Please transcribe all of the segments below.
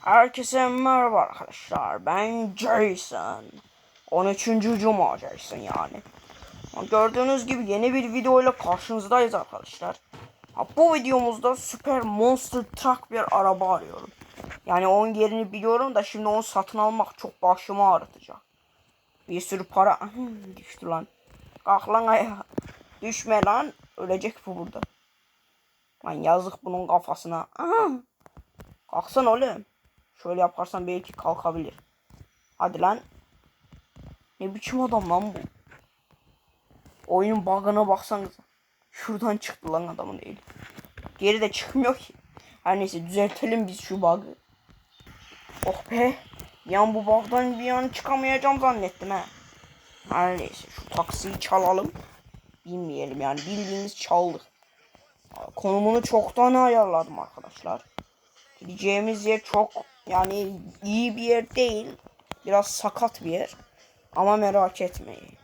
Herkese merhaba arkadaşlar. Ben Jason. 13. Cuma Jason yani. Gördüğünüz gibi yeni bir video ile karşınızdayız arkadaşlar. Ha, bu videomuzda Super Monster Truck bir araba arıyorum. Yani onun yerini biliyorum da şimdi onu satın almak çok başımı ağrıtacak. Bir sürü para düştü lan. Kalk lan ayağa. Düşme lan. Ölecek bu burada. Lan yazık bunun kafasına. Aha. Kalksana oğlum. Şöyle yaparsan belki kalkabilir. Hadi lan. Ne biçim adam lan bu? Oyunun bug'ına baksanıza. Şuradan çıktı lan adamın eli. Geri de çıkmıyor ki. Her neyse düzeltelim biz şu bug'ı. Oh be. Yan bu bug'dan bir an çıkamayacağım zannettim ha. Her neyse şu taksiyi çalalım. Bilmeyelim yani bildiğimiz çaldık. Konumunu çoktan ayarladım arkadaşlar. Gideceğimiz yer çok yani iyi bir yer değil. Biraz sakat bir yer. Ama merak etmeyin.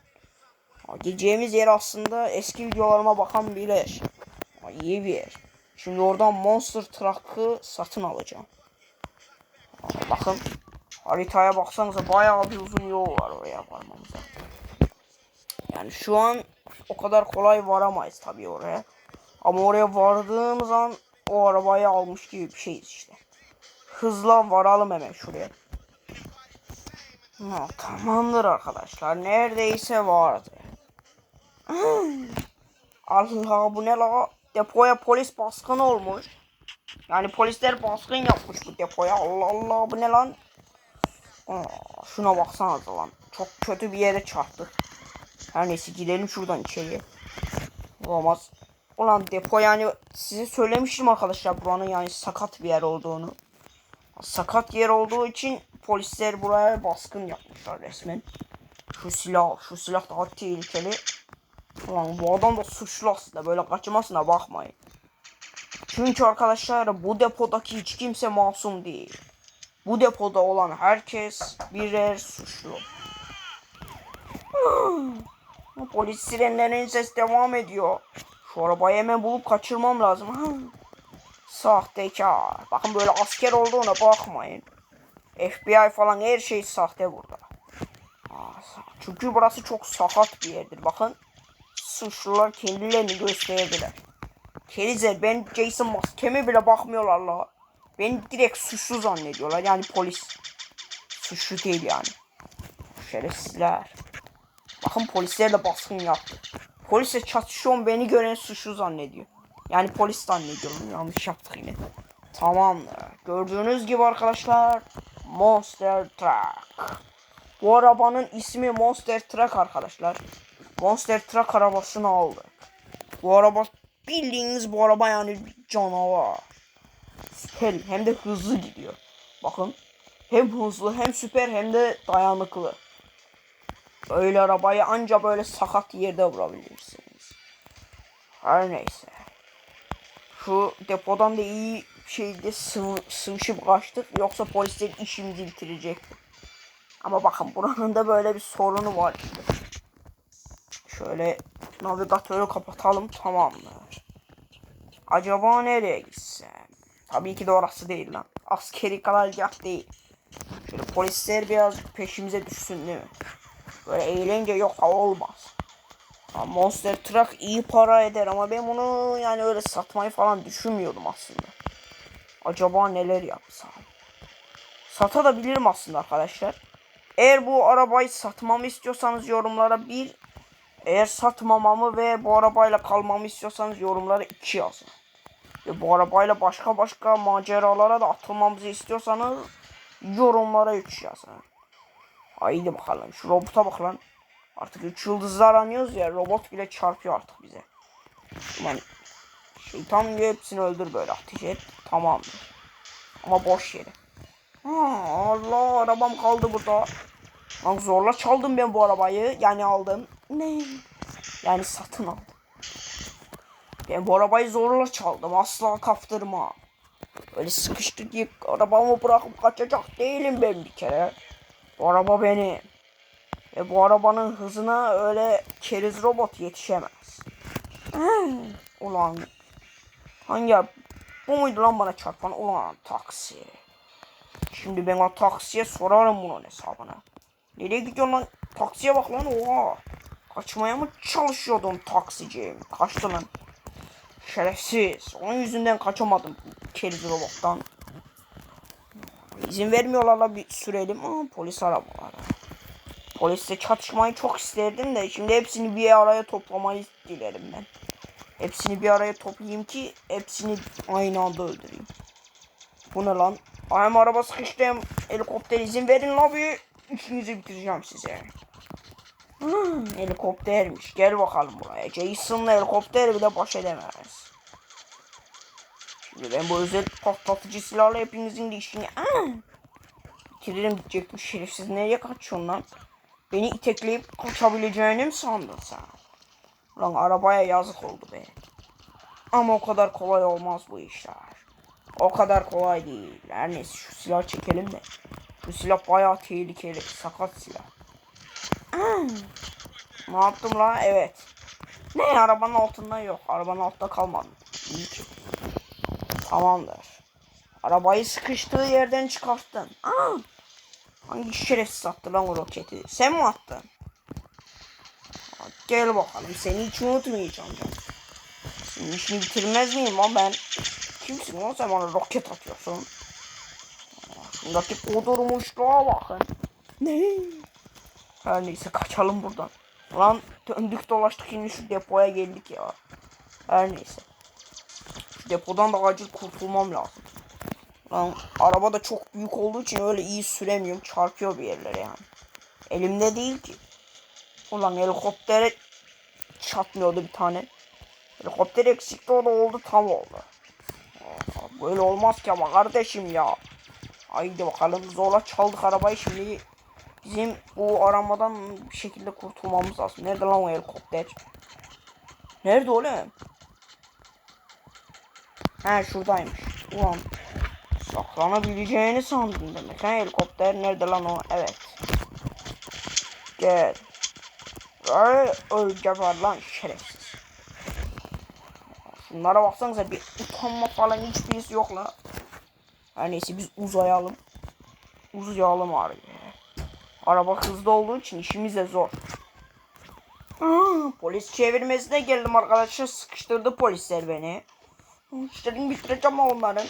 Gideceğimiz yer aslında eski videolarıma bakan bilir. İyi bir yer. Şimdi oradan Monster Truck'ı satın alacağım. Bakın haritaya baksanıza bayağı bir uzun yol var oraya varmamıza. Yani şu an o kadar kolay varamayız tabii oraya. Ama oraya vardığımız an o arabayı almış gibi bir şeyiz işte. Hızla varalım hemen şuraya. Ha, tamamdır arkadaşlar. Neredeyse vardı. Allah bu ne la? Depoya polis baskını olmuş. Yani polisler baskın yapmış bu depoya. Allah Allah bu ne lan? Aa, şuna baksanıza lan. Çok kötü bir yere çarptık. Her neyse gidelim şuradan içeriye. Olmaz. Ulan depo yani size söylemiştim arkadaşlar buranın yani sakat bir yer olduğunu. Sakat yer olduğu için polisler buraya baskın yapmışlar resmen. Şu silah, şu silah daha tehlikeli. Ulan bu adam da suçlu aslında böyle kaçırmasına bakmayın. Çünkü arkadaşlar bu depodaki hiç kimse masum değil. Bu depoda olan herkes birer suçlu. Polis sirenlerinin ses devam ediyor. Şu arabayı hemen bulup kaçırmam lazım. Sahtekar. Bakın böyle asker olduğuna bakmayın. FBI falan her şey sahte burada. Çünkü burası çok sakat bir yerdir. Bakın suçlular kendilerini gösterebilir. Kerizer ben Jason maskeme bile bakmıyorlar la. Beni direkt suçlu zannediyorlar. Yani polis. Suçlu değil yani. Şerefsizler. Bakın polislerle baskın yaptı. Polisle çatışıyorum beni gören suçlu zannediyor. Yani polis zannediyorum yanlış yaptık yine. Tamam. Gördüğünüz gibi arkadaşlar Monster Truck. Bu arabanın ismi Monster Truck arkadaşlar. Monster Truck arabasını aldık. Bu araba bildiğiniz bu araba yani canavar. Süper hem de hızlı gidiyor. Bakın hem hızlı hem süper hem de dayanıklı. Böyle arabayı anca böyle sakat yerde vurabilirsiniz. Her neyse. Şu depodan da iyi şeyde sıv sıvışıp kaçtık. Yoksa polisler işimizi bitirecek. Ama bakın buranın da böyle bir sorunu var. Şöyle navigatörü kapatalım tamamdır. Acaba nereye gitsem? Tabii ki de orası değil lan. Askeri karargah değil. Şöyle polisler birazcık peşimize düşsün değil mi? Böyle eğlence yok olmaz. Monster Truck iyi para eder ama ben bunu yani öyle satmayı falan düşünmüyordum aslında. Acaba neler yapsam? Satabilirim aslında arkadaşlar. Eğer bu arabayı satmamı istiyorsanız yorumlara bir eğer satmamamı ve bu arabayla kalmamı istiyorsanız yorumlara iki yazın. Ve bu arabayla başka başka maceralara da atılmamızı istiyorsanız yorumlara 3 yazın. Haydi bakalım şu robota bak lan. Artık 3 yıldızlar aranıyoruz ya robot bile çarpıyor artık bize. Ulan şeytan gibi hepsini öldür böyle ateş et. Tamamdır. Ama boş yere. Allah arabam kaldı burada. Lan zorla çaldım ben bu arabayı. Yani aldım. Ne? Yani satın aldım. Ben bu arabayı zorla çaldım. Asla kaptırma. Öyle sıkıştı diye arabamı bırakıp kaçacak değilim ben bir kere. Bu araba benim. Ve bu arabanın hızına öyle keriz robot yetişemez. Ulan. Hangi? Bu muydu lan bana çarpan? Ulan taksi. Şimdi ben o taksiye sorarım bunun hesabını. Nereye gidiyorsun lan? Taksiye bak lan oha. Kaçmaya mı çalışıyordun taksici? Kaçtı lan. Şerefsiz. Onun yüzünden kaçamadım. Keriz robottan. İzin vermiyorlar la bir sürelim. Aa, polis arabaları. Polisle çatışmayı çok isterdim de şimdi hepsini bir araya toplamayı dilerim ben. Hepsini bir araya toplayayım ki hepsini aynı anda öldüreyim. Bu ne lan? Hem araba sıkıştı hem helikopter izin verin bir. İşinizi bitireceğim size. Hmm, helikoptermiş. Gel bakalım buraya. Jason'la helikopter bile baş edemez. Şimdi ben bu özel patlatıcı silahla hepinizin de işini... Aa! Bitiririm diyecektim şerefsiz. Nereye kaçıyorsun lan? Beni itekleyip kaçabileceğini mi sandın sen? Lan arabaya yazık oldu be. Ama o kadar kolay olmaz bu işler. O kadar kolay değil. Her neyse şu silah çekelim de. Bu silah bayağı tehlikeli. Sakat silah. Hmm. Ne yaptım la? Evet. Ne arabanın altında yok. Arabanın altta kalmadım. İyi ki. Tamamdır. Arabayı sıkıştığı yerden çıkarttın. Aa! Hangi şerefsiz attı lan o roketi? Sen mi attın? Gel bakalım seni hiç unutmayacağım canım. Senin işini bitirmez miyim lan ben? Kimsin lan sen bana roket atıyorsun? Şundaki kudurmuşluğa bakın. Ne? Her neyse kaçalım buradan. Lan döndük dolaştık yine şu depoya geldik ya. Her neyse. Şu depodan da acil kurtulmam lazım. Lan araba da çok büyük olduğu için öyle iyi süremiyorum. Çarpıyor bir yerlere yani. Elimde değil ki. Ulan helikoptere çatmıyordu bir tane. Helikopter eksikti o da oldu tam oldu. Böyle olmaz ki ama kardeşim ya. Haydi bakalım zorla çaldık arabayı şimdi bizim bu aramadan bir şekilde kurtulmamız lazım. Nerede lan o helikopter? Nerede oğlum? He şuradaymış. Ulan saklanabileceğini sandım demek. Ha helikopter nerede lan o? Evet. Gel. Ay öleceğim var lan şerefsiz. Şunlara baksanıza bir utanma falan hiçbirisi yok la. Her neyse biz uzayalım. Uzayalım abi. Araba hızlı olduğu için işimiz de zor. Polis çevirmesine geldim arkadaşlar. Sıkıştırdı polisler beni. İşlerini bitireceğim onların.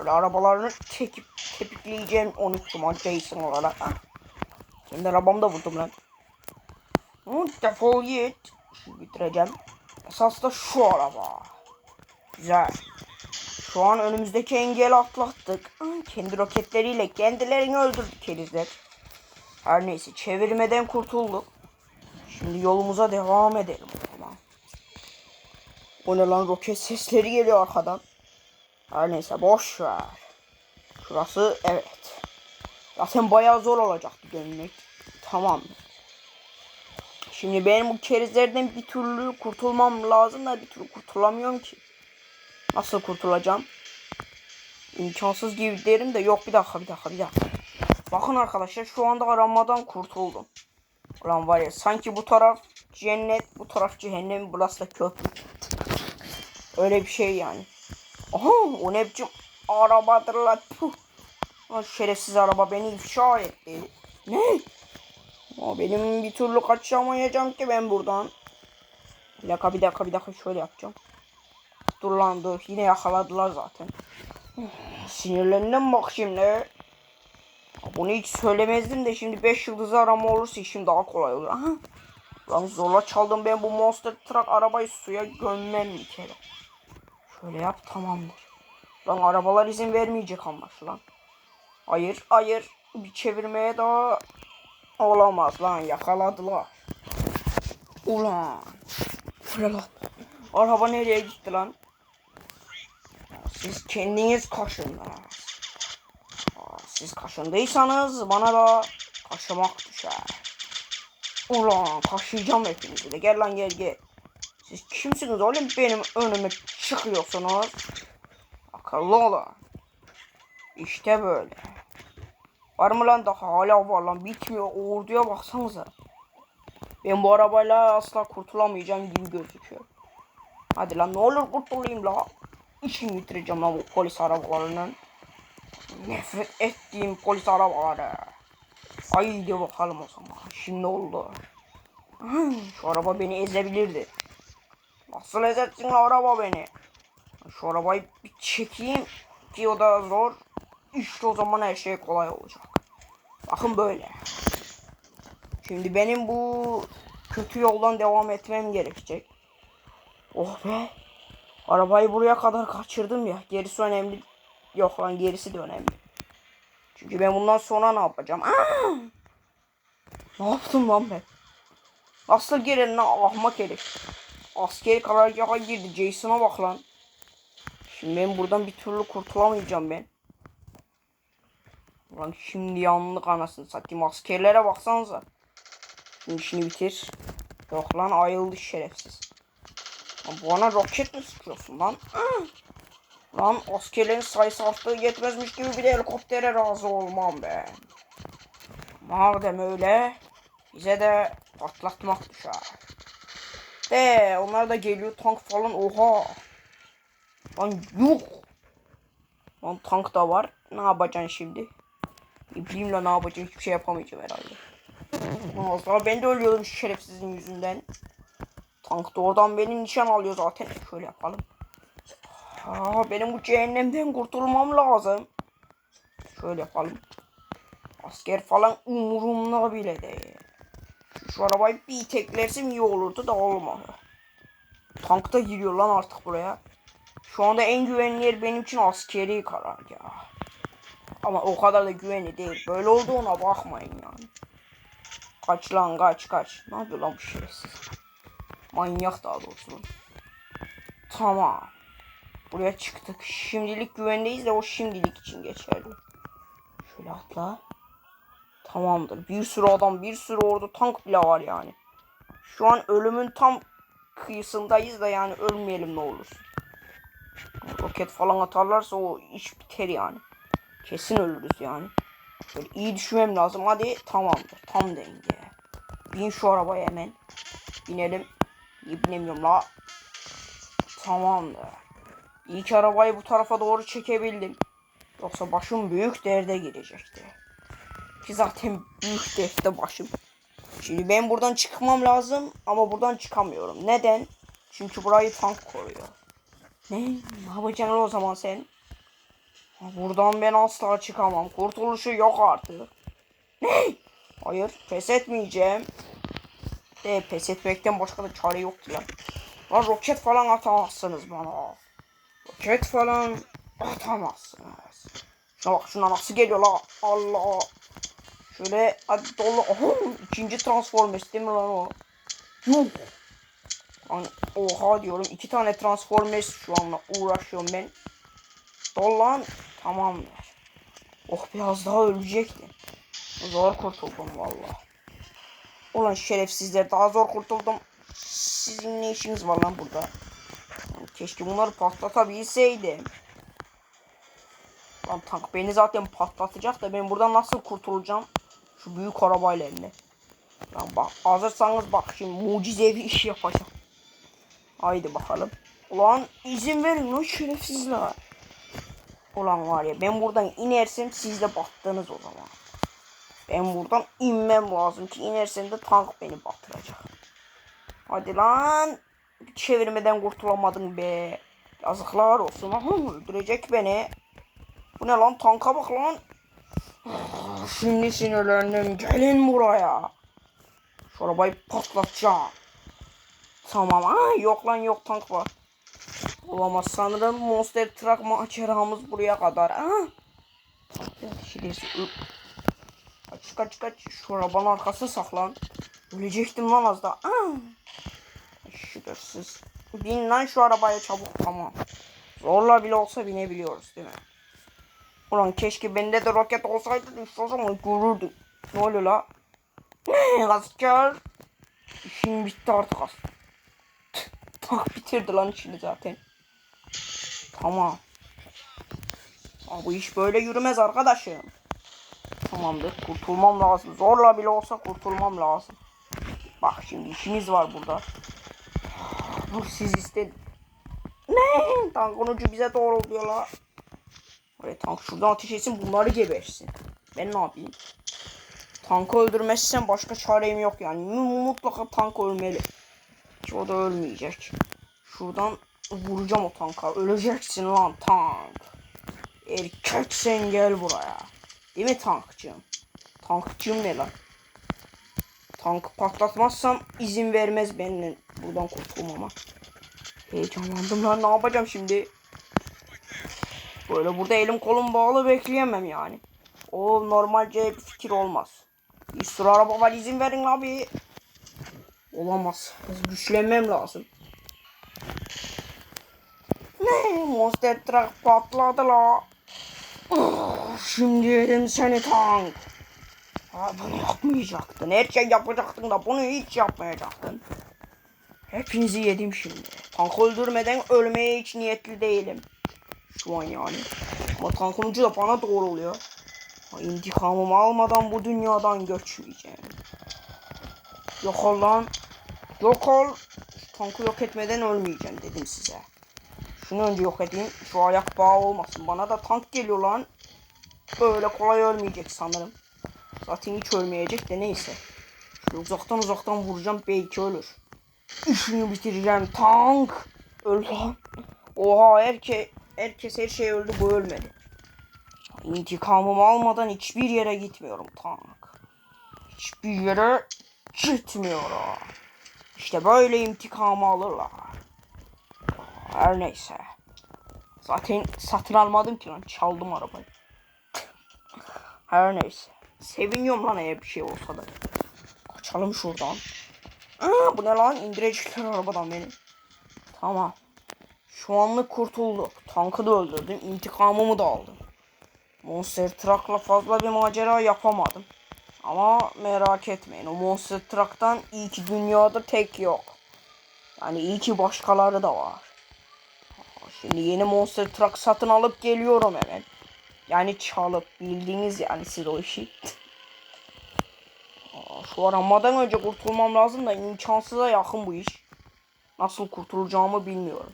Böyle arabalarını çekip tepikleyeceğim unuttum ha Jason olarak. Ah. Kendi arabamı da vurdum lan. Hı, defol git. Şimdi bitireceğim. Esas da şu araba. Güzel. Şu an önümüzdeki engeli atlattık. Ay, Kendi roketleriyle kendilerini öldürdük kerizler. Her neyse çevirmeden kurtulduk. Şimdi yolumuza devam edelim o. O ne lan roket sesleri geliyor arkadan. Her neyse boş ver. Şurası evet. Zaten bayağı zor olacaktı dönmek. Tamam. Şimdi benim bu kerizlerden bir türlü kurtulmam lazım da bir türlü kurtulamıyorum ki. Nasıl kurtulacağım? İmkansız gibi derim de yok bir dakika bir dakika bir dakika. Bakın arkadaşlar şu anda aramadan kurtuldum. Ulan var ya sanki bu taraf cennet bu taraf cehennem burası da köprü. Öyle bir şey yani. Aha o ne biçim arabadır la puh. Lan şerefsiz araba beni ifşa etti. Ne? Ama benim bir türlü kaçamayacağım ki ben buradan. Bir dakika bir dakika bir dakika şöyle yapacağım. Dur lan dur yine yakaladılar zaten. Sinirlendim bak şimdi. Bunu hiç söylemezdim de şimdi 5 yıldızı arama olursa işim daha kolay olur. Aha. Lan zorla çaldım ben bu monster truck arabayı suya gömmem bir kere. Şöyle yap tamamdır. Lan arabalar izin vermeyecek anlaşılan. Hayır hayır bir çevirmeye daha olamaz lan yakaladılar. Ulan. Ulan lan. Araba nereye gitti lan? Siz kendiniz kaşın Siz kaşındıysanız bana da kaşımak düşer. Ulan kaşıyacağım hepinizi de. Gel lan gel gel. Siz kimsiniz oğlum benim önüme çıkıyorsunuz? Akıllı olun. İşte böyle. Var mı lan daha hala var lan bitmiyor. Orduya baksanıza. Ben bu arabayla asla kurtulamayacağım gibi gözüküyor. Hadi lan ne olur kurtulayım la. İşini bitireceğim lan bu polis arabalarının. nefret ettiğim polis arabaları. Haydi bakalım o zaman. Şimdi oldu. Şu araba beni ezebilirdi. Nasıl ezersin araba beni? Şu arabayı bir çekeyim ki o da zor. İşte o zaman her şey kolay olacak. Bakın böyle. Şimdi benim bu kötü yoldan devam etmem gerekecek. Oh be. Arabayı buraya kadar kaçırdım ya. Gerisi önemli. Yok lan gerisi de önemli. Çünkü ben bundan sonra ne yapacağım? Aa! Ne yaptım lan ben? Nasıl girin lan ahmak herif. Askeri karargaha girdi. Jason'a bak lan. Şimdi ben buradan bir türlü kurtulamayacağım ben. Ulan şimdi yanlık anasını satayım. Askerlere baksanıza. Şimdi işini bitir. Yok lan ayıldı şerefsiz. Lan bana roket mi sıkıyorsun lan? Lan askerlerin sayısı arttığı yetmezmiş gibi bir de helikoptere razı olmam ben. Madem öyle bize de patlatmak düşer. De onlar da geliyor tank falan oha. Lan yuh. Lan tank da var. Ne yapacaksın şimdi? La ne yapacağım hiçbir şey yapamayacağım herhalde. Az daha ben de ölüyordum şerefsizin yüzünden. Tank da oradan beni nişan alıyor zaten. Şöyle yapalım. Aa, benim bu cehennemden kurtulmam lazım. Şöyle yapalım. Asker falan umurumda bile değil. Şu, arabayı bir teklersem iyi olurdu da olmadı. Tank da giriyor lan artık buraya. Şu anda en güvenli yer benim için askeri karargah. Ama o kadar da güvenli değil. Böyle olduğuna bakmayın yani. Kaç lan kaç kaç. Ne yapıyor lan bu şerefsiz? Manyak daha doğrusu. Tamam. Buraya çıktık. Şimdilik güvendeyiz de o şimdilik için geçerli. Şöyle atla. Tamamdır. Bir sürü adam, bir sürü ordu tank bile var yani. Şu an ölümün tam kıyısındayız da yani ölmeyelim ne olursun. Roket falan atarlarsa o iş biter yani. Kesin ölürüz yani. Böyle iyi düşünmem lazım. Hadi tamamdır. Tam denge. Bin şu arabaya hemen. Binelim. Binemiyorum la? Tamamdır. İyi arabayı bu tarafa doğru çekebildim. Yoksa başım büyük derde girecekti. Ki zaten büyük dertte başım. Şimdi ben buradan çıkmam lazım ama buradan çıkamıyorum. Neden? Çünkü burayı tank koruyor. Ne? Ne yapacaksın o zaman sen? Buradan ben asla çıkamam. Kurtuluşu yok artık. Ne? Hayır pes etmeyeceğim. De pes etmekten başka da çare yok ki lan. Roket falan atamazsınız bana. Roket falan atamazsınız. Bak şuna nasıl geliyor la. Allah. Şöyle hadi dolu. Oho, ikinci Transformers değil mi lan o? Yuh. Lan oha diyorum. iki tane Transformers şu anla uğraşıyorum ben. Dol lan. Tamamdır. Oh biraz daha ölecektim. Zor kurtuldum valla. Ulan şerefsizler daha zor kurtuldum. Sizin ne işiniz var lan burada? Keşke bunları patlatabilseydim. Lan tank beni zaten patlatacak da ben buradan nasıl kurtulacağım? Şu büyük arabayla eline. Lan bak hazırsanız bak şimdi mucizevi iş yapacağım. Haydi bakalım. Ulan izin verin lan şerefsizler. Ulan var ya ben buradan inersem siz de battınız o zaman. Ben buradan inmem lazım ki inersem de tank beni batıracak. Hadi lan. Çevirmeden kurtulamadım be. Yazıklar olsun. Öldürecek beni. Bu ne lan tanka bak lan. Ah, Şimdi sinirlendim. Gelin buraya. Şu arabayı patlatacağım. Tamam. Aa, yok lan yok tank var. Olamaz sanırım Monster Truck maceramız buraya kadar. Aa. Şidesi Kaç kaç kaç. Şu arabanın arkası saklan. Ölecektim lan az daha. Aa. Şükürsüz. Bin lan şu arabaya çabuk tamam. Zorla bile olsa binebiliyoruz değil mi? Ulan keşke bende de roket olsaydı işte o zaman görürdüm. Ne oluyor la? Asker. İşin bitti artık as. Tak bitirdi lan işini zaten. Tamam. Ama bu iş böyle yürümez arkadaşım. Tamamdır. Kurtulmam lazım. Zorla bile olsa kurtulmam lazım. Bak şimdi işimiz var burada. Dur siz istedin. Ne? Ucu bize doğrultuyor la. Oraya tank şuradan ateş etsin bunları gebersin. Ben ne yapayım? Tankı öldürmezsem başka çarem yok yani. Mutlaka tank ölmeli. Ki o da ölmeyecek. Şuradan vuracağım o tanka. Öleceksin lan tank. Erkek sen gel buraya. Değil mi tankçım? Tankçım ne lan? Tankı patlatmazsam izin vermez benimle buradan kurtulmama. Heyecanlandım lan ne yapacağım şimdi? Böyle burada elim kolum bağlı bekleyemem yani. O normalce bir fikir olmaz. Bir sürü araba var izin verin abi. Olamaz. Güçlenmem lazım. Ne? Monster truck patladı la. Şimdi yedim seni tank. Ha, bunu yapmayacaktın. Her şey yapacaktın da bunu hiç yapmayacaktın. Hepinizi yedim şimdi. Tank öldürmeden ölmeye hiç niyetli değilim. Şu an yani. Ama tankın ucu da bana doğru oluyor. İntikamımı almadan bu dünyadan göçmeyeceğim. Yok ol lan. Yok ol. Şu tankı yok etmeden ölmeyeceğim dedim size. Şunu önce yok edeyim. Şu ayak bağı olmasın. Bana da tank geliyor lan. Öyle kolay ölmeyecek sanırım. Zaten hiç ölmeyecek de neyse. Şöyle uzaktan uzaktan vuracağım belki ölür. İşini bitireceğim tank. Öl lan. Oha herke, herkes her şey öldü bu ölmedi. İntikamımı almadan hiçbir yere gitmiyorum tank. Hiçbir yere gitmiyorum. İşte böyle intikamı alırlar. Her neyse. Zaten satın almadım ki lan çaldım arabayı. Her neyse. Seviniyorum lan eğer bir şey olsa da. Kaçalım şuradan. Aa, bu ne lan? İndirecekler arabadan beni. Tamam. Şu anlık kurtulduk. Tankı da öldürdüm. İntikamımı da aldım. Monster Truck'la fazla bir macera yapamadım. Ama merak etmeyin. O Monster Truck'tan iyi ki dünyada tek yok. Yani iyi ki başkaları da var. Şimdi yeni Monster Truck satın alıp geliyorum hemen. Yani çalıp bildiğiniz yani siz o işi. Şu aramadan önce kurtulmam lazım da imkansıza yakın bu iş. Nasıl kurtulacağımı bilmiyorum.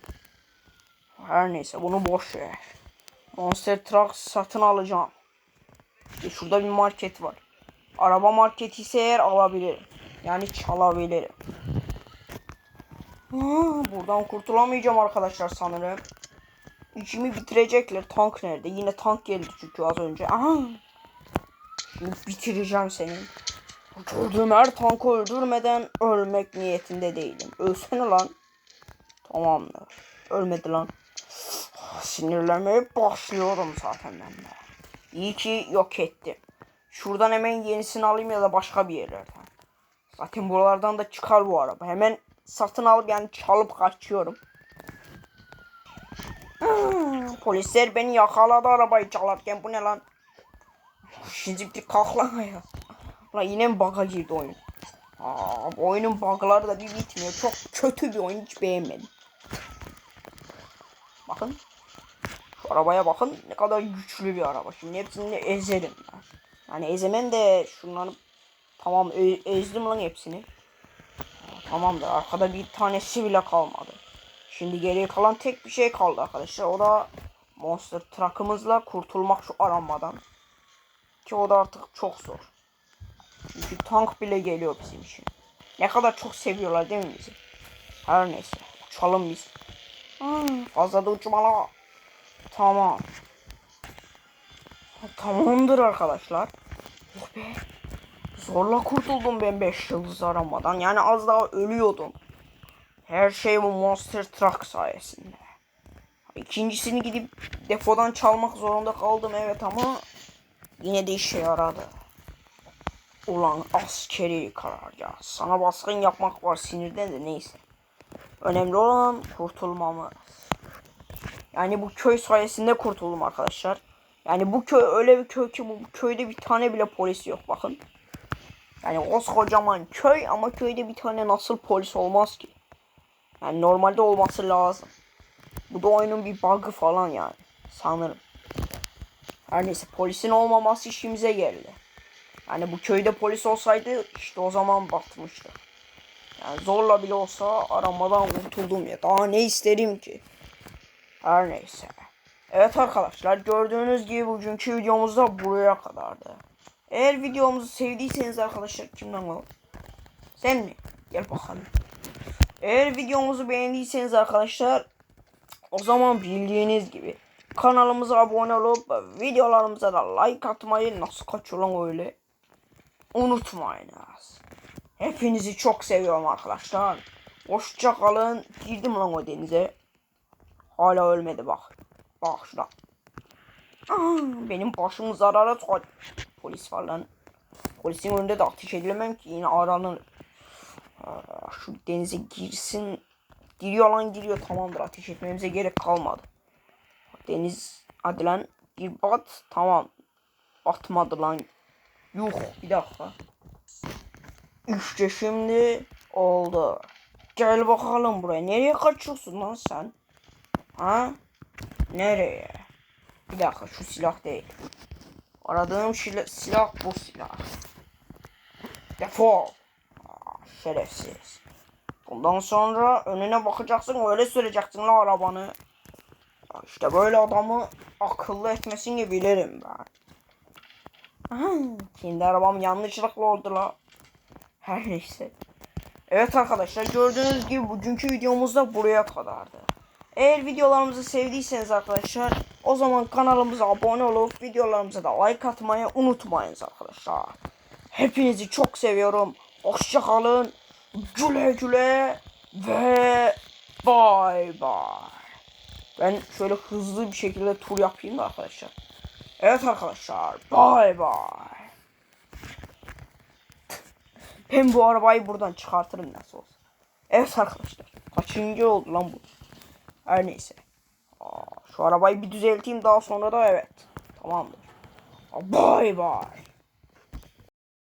Her neyse bunu boş ver. Monster Truck satın alacağım. İşte şurada bir market var. Araba marketi ise eğer alabilirim. Yani çalabilirim. Buradan kurtulamayacağım arkadaşlar sanırım. İşimi bitirecekler. Tank nerede? Yine tank geldi çünkü az önce. Aha. Şimdi bitireceğim senin. Gördüğüm her tankı öldürmeden ölmek niyetinde değilim. Ölsene lan. Tamamdır. Ölmedi lan. Sinirlenmeye başlıyorum zaten ben de. İyi ki yok ettim. Şuradan hemen yenisini alayım ya da başka bir yerlerden. Zaten buralardan da çıkar bu araba. Hemen satın alıp yani çalıp kaçıyorum. Polisler beni yakaladı arabayı çalarken. Bu ne lan? Şimdi bir kalk lan ya. Lan yine mi bug'a girdi oyun? Aa, bu oyunun bug'ları da bir bitmiyor. Çok kötü bir oyun hiç beğenmedim. Bakın. Arabaya bakın ne kadar güçlü bir araba. Şimdi hepsini ezerim ben. Yani ezemem de şunları tamam e- ezdim lan hepsini. Tamamdır arkada bir tanesi bile kalmadı. Şimdi geriye kalan tek bir şey kaldı arkadaşlar. O da Monster Truck'ımızla kurtulmak şu aranmadan. Ki o da artık çok zor. Çünkü tank bile geliyor bizim için. Ne kadar çok seviyorlar değil mi bizi? Her neyse. Uçalım biz. Hmm, fazla da uçmala. Tamam. Tamamdır arkadaşlar. Oh be. Zorla kurtuldum ben 5 yıldız aramadan. Yani az daha ölüyordum. Her şey bu Monster Truck sayesinde. İkincisini gidip depodan çalmak zorunda kaldım evet ama yine de işe yaradı. Ulan askeri karar ya. Sana baskın yapmak var sinirden de neyse. Önemli olan kurtulmamız. Yani bu köy sayesinde kurtuldum arkadaşlar. Yani bu köy öyle bir köy ki bu köyde bir tane bile polis yok bakın. Yani koskocaman köy ama köyde bir tane nasıl polis olmaz ki? Yani normalde olması lazım. Bu da oyunun bir bug'ı falan yani. Sanırım. Her neyse polisin olmaması işimize geldi. Yani bu köyde polis olsaydı işte o zaman batmıştı. Yani zorla bile olsa aramadan kurtuldum ya. Daha ne isterim ki? Her neyse. Evet arkadaşlar gördüğünüz gibi bugünkü videomuz da buraya kadardı. Eğer videomuzu sevdiyseniz arkadaşlar kimden var? Sen mi? Gel bakalım. Eğer videomuzu beğendiyseniz arkadaşlar o zaman bildiğiniz gibi kanalımıza abone olup videolarımıza da like atmayı nasıl kaçıyor lan öyle unutmayınız. Hepinizi çok seviyorum arkadaşlar. Hoşça kalın. Girdim lan o denize. Hala ölmedi bak. Bak şuna. Aa, benim başım zarara sokar. Polis var lan. Polisin önünde de ateş edilemem ki yine aranır. Aa, şu denize girsin. Giriyor lan giriyor tamamdır ateş etmemize gerek kalmadı. Deniz hadi lan bir bat tamam. Batmadı lan. Yuh bir dakika. İşte şimdi oldu. Gel bakalım buraya. Nereye kaçıyorsun lan sen? Ha? Nereye? Bir dakika şu silah değil. Aradığım silah bu silah. Defol. Aa, şerefsiz. Bundan sonra önüne bakacaksın öyle süreceksin la arabanı. Ya İşte böyle adamı akıllı etmesini bilirim ben. Kendi arabam yanlışlıkla oldu la. Her neyse. Evet arkadaşlar gördüğünüz gibi bugünkü videomuz da buraya kadardı. Eğer videolarımızı sevdiyseniz arkadaşlar o zaman kanalımıza abone olup videolarımıza da like atmayı unutmayınız arkadaşlar. Hepinizi çok seviyorum. Hoşça kalın. Güle güle ve bay bay. Ben şöyle hızlı bir şekilde tur yapayım da arkadaşlar. Evet arkadaşlar bay bay. Hem bu arabayı buradan çıkartırım nasıl olsa. Evet arkadaşlar. Kaçıncı oldu lan bu? Her neyse. Aa, şu arabayı bir düzelteyim daha sonra da evet. Tamamdır. Bay bay.